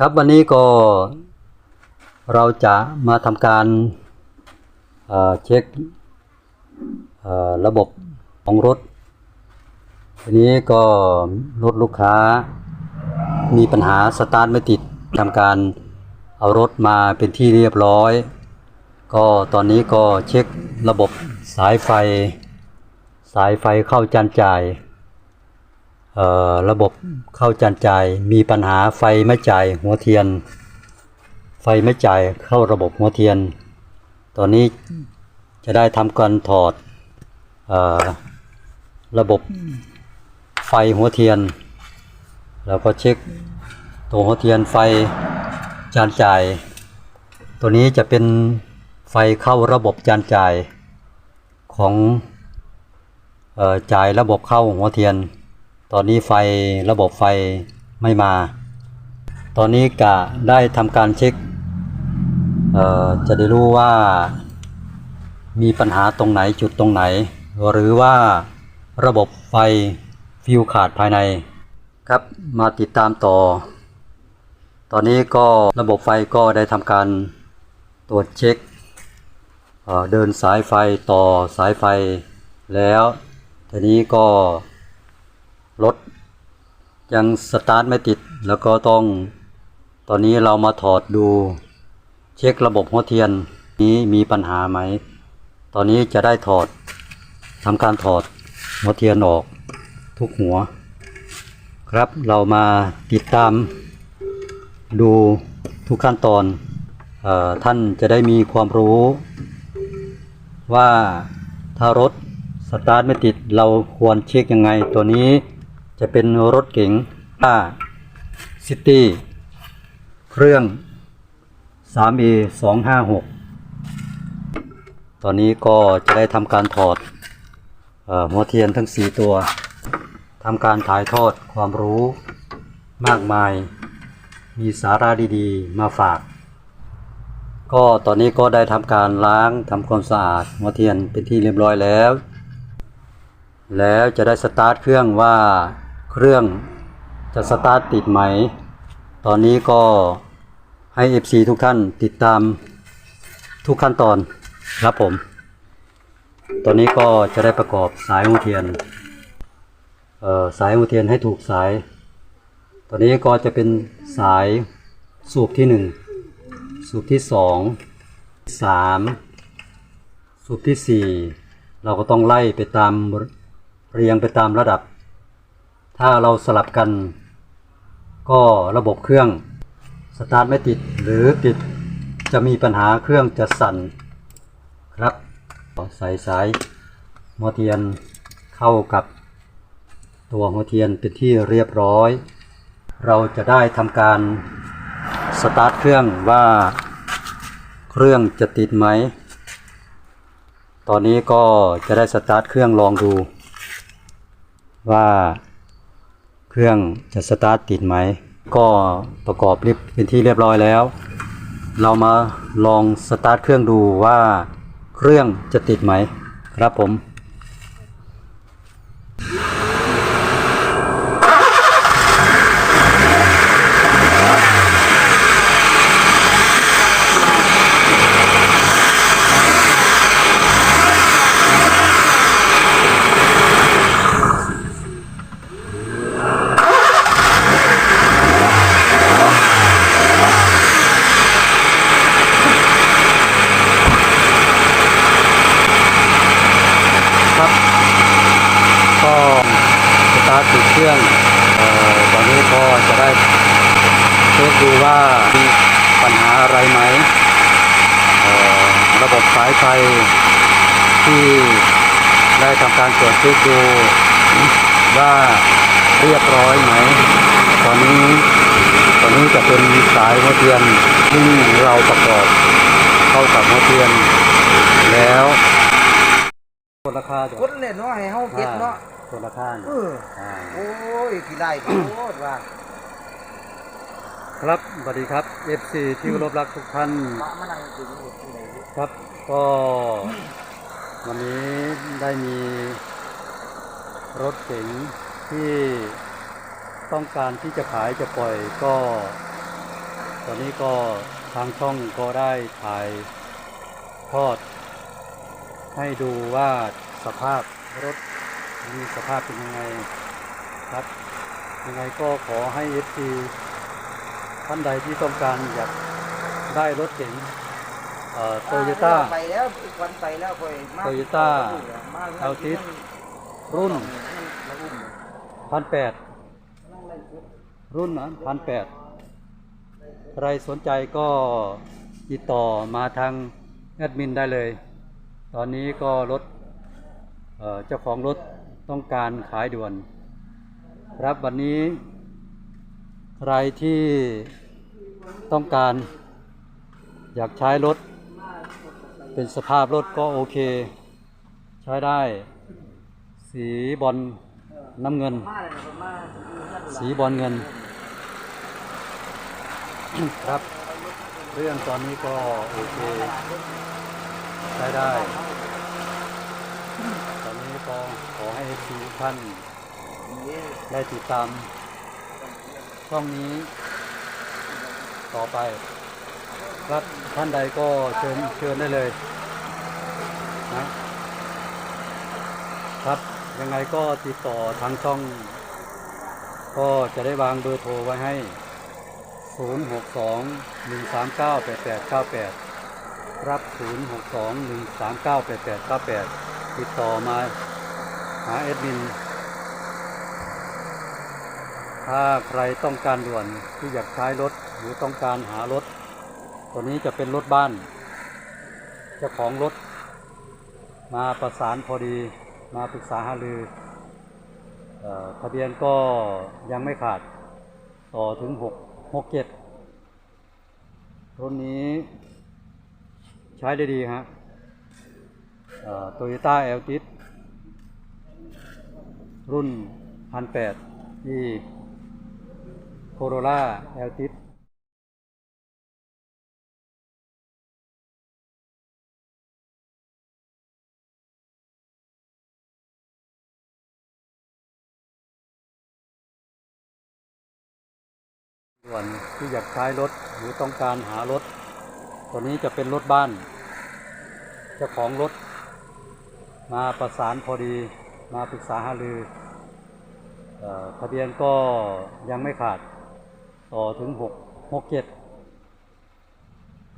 ครับวันนี้ก็เราจะมาทำการเเช็คระบบของรถ ทีนี้ก็รถลูกค้ามีปัญหาสตาร์ทไม่ติดทำการเอารถมาเป็นที่เรียบร้อย ก็ตอนนี้ก็เช็คระบบสายไฟ สายไฟเข้าจานจ่าย ระบบเข้าจานจ่ายมีปัญหาไฟไม่จ่ายหัวเทียน ไฟไม่จ่ายเข้าระบบหัวเทียน ตอนนี้จะได้ทำการถอดเอ่อระบบไฟหัวเทียน แล้วก็เช็คตัวหัวเทียนไฟจานจ่าย ตัวนี้จะเป็นไฟเข้าระบบจานจ่ายของเอ่อจ่ายระบบเข้าหัวเทียน ตอนนี้ไฟระบบไฟไม่มา ตอนนี้กะได้ทำการเช็คจะได้รู้ว่ามีปัญหาตรงไหนจุดตรงไหน หรือว่าระบบไฟฟิวขาดภายในครับมาติดตามต่อ ตอนนี้ก็ระบบไฟก็ได้ทำการตรวจเช็คเเดินสายไฟต่อสายไฟแล้วทีนี้ก็ รถยังสตาร์ทไม่ติด แล้วก็ต้องตอนนี้เรามาถอดดู เช็คระบบหัวเทียนนี้มีปัญหาไหม ตอนนี้จะได้ถอดทำการถอดหัวเทียนออกทุกหัว ครับเรามาติดตาม ดูทุกขั้นตอนออท่านจะได้มีความรู้ ว่าถ้ารถสตาร์ทไม่ติดเราควรเช็คยังไงตัวนี้ จะเป็นรถเก๋งป้าซิตี้ เครื่อง 3A 256 ตอนนี้ก็จะได้ทำการถอดออหัวเทียนทั้ง 4 ตัวทำการถ่ายทอดความรู้มากมาย มีสาระดีๆ มาฝาก ก็ตอนนี้ก็ได้ทำการล้างทำความสะอาดหัวเทียนเป็นที่เรียบร้อยแล้ว แล้วจะได้สตาร์ทเครื่องว่า เครื่องจะสตาร์ทติดไหม ตอนนี้ก็ให้ FC ทุกท่านติดตามทุกขั้นตอนครับผม ตอนนี้ก็จะได้ประกอบสายหัวเทียนสายหัวเทียนให้ถูกสาย ตอนนี้ก็จะเป็นสายสูบที่หนึ่งสูบที่สองสามสูบที่สี่เราก็ต้องไล่ไปตามเรียงไปตามระดับ ถ้าเราสลับกัน ก็ระบบเครื่องสตาร์ทไม่ติดหรือติดจะมีปัญหาเครื่องจะสั่นครับใส่สายหัวเทียนเข้ากับตัวหัวเทียนเป็นที่เรียบร้อย เราจะได้ทำการสตาร์ทเครื่องว่าเครื่องจะติดไหม ตอนนี้ก็จะได้สตาร์ทเครื่องลองดู ว่า เครื่องจะสตาร์ทติดไหม ก็ประกอบเรียบเป็นที่เรียบร้อยแล้ว เรามาลองสตาร์ทเครื่องดูว่าเครื่องจะติดไหม ครับผม ครับ ก็สตาร์ทติด เครื่องออตอนนี้ก็จะได้เช็คดูว่ามีปัญหาอะไรไหม ระบบสายไฟที่ได้ทำการตรวจเช็คดูว่าเรียบร้อยไหม ตอนนี้ตอนนี้จะเป็นสายหัวเทียนที่เราประกอบเข้ากับหัวเทียนแล้วกดราคาจ้ะคนเล่นเนาะให้เฮาเก็บเนาะ กดราคาเอออ่าโอ้ยกี่ได้โคตรว่าครับสวัสดีครับ FC ที่เคารพรักทุกท่านมามานั่งกินอยู่ที่ไหนครับก็วันนี้ได้มีรถเก๋งที่ต้องการที่จะขายจะปล่อยก็ ตอนนี้ก็ทางช่องก็ได้ถ่ายทอด ให้ดูว่าสภาพรถ มีสภาพเป็นยังไงครับ ยังไงก็ขอให้ FC ท่านใดที่ต้องการอยากได้รถเก๋งโตโยต้าไปแล้วอีกวันไปแล้วค่อยมา Toyota มา Altis รุ่นมาอุ้มพันแปดรุ่นนะพันแปดใครสนใจก็ติดต่อมาทางแอดมินได้เลย ตอนนี้ก็รถเอ่อเจ้าของรถ ต้องการขายด่วน ครับวันนี้ ใครที่ต้องการ อยากใช้รถ เป็นสภาพรถก็โอเค ใช้ได้ สีบอลน้ำเงิน สีบอลเงิน ครับ เรื่องตอนนี้ก็โอเค ใช้ได้ ก็ขอให้ทุกท่านได้ติดตามช่องนี้ต่อไปครับท่านใดก็เชิญเชิญได้เลยนะครับยังไงก็ติดต่อทางช่อง ก็จะได้วางเบอร์โทรไว้ให้ 062 139 8898ครับ 062 139 8898 ติดต่อมา หาเอดมิน ถ้าใครต้องการด่วนที่อยากใช้รถหรือต้องการหารถ ตัวนี้จะเป็นรถบ้าน เจ้าของรถ มาประสานพอดีมาปรึกษาหารือทะเบียนก็ยังไม่ขาดต่อถึงหกหกเจ็ดรุ่นนี้ใช้ได้ดีฮะโตโยต้าแอลติส รุ่นพันแปดที่โคโรล่าแอลติสส่วนที่อยากใช้รถหรือต้องการหารถ ตัวนี้จะเป็นรถบ้าน เจ้าของรถมาประสานพอดี มาปรึกษาหารือทะเบียนก็ยังไม่ขาดต่อถึงหกหกเจ็ด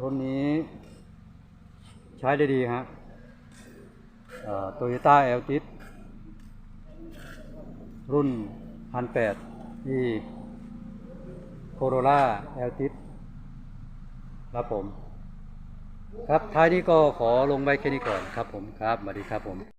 รุ่นนี้ใช้ได้ดีฮะโตโยต้าแอลติสรุ่นพันแปดที่โคโรล่าแอลติสครับผม ครับท้ายนี้ก็ขอลงไว้แค่นี้ก่อนครับผมครับสวัสดีครับผม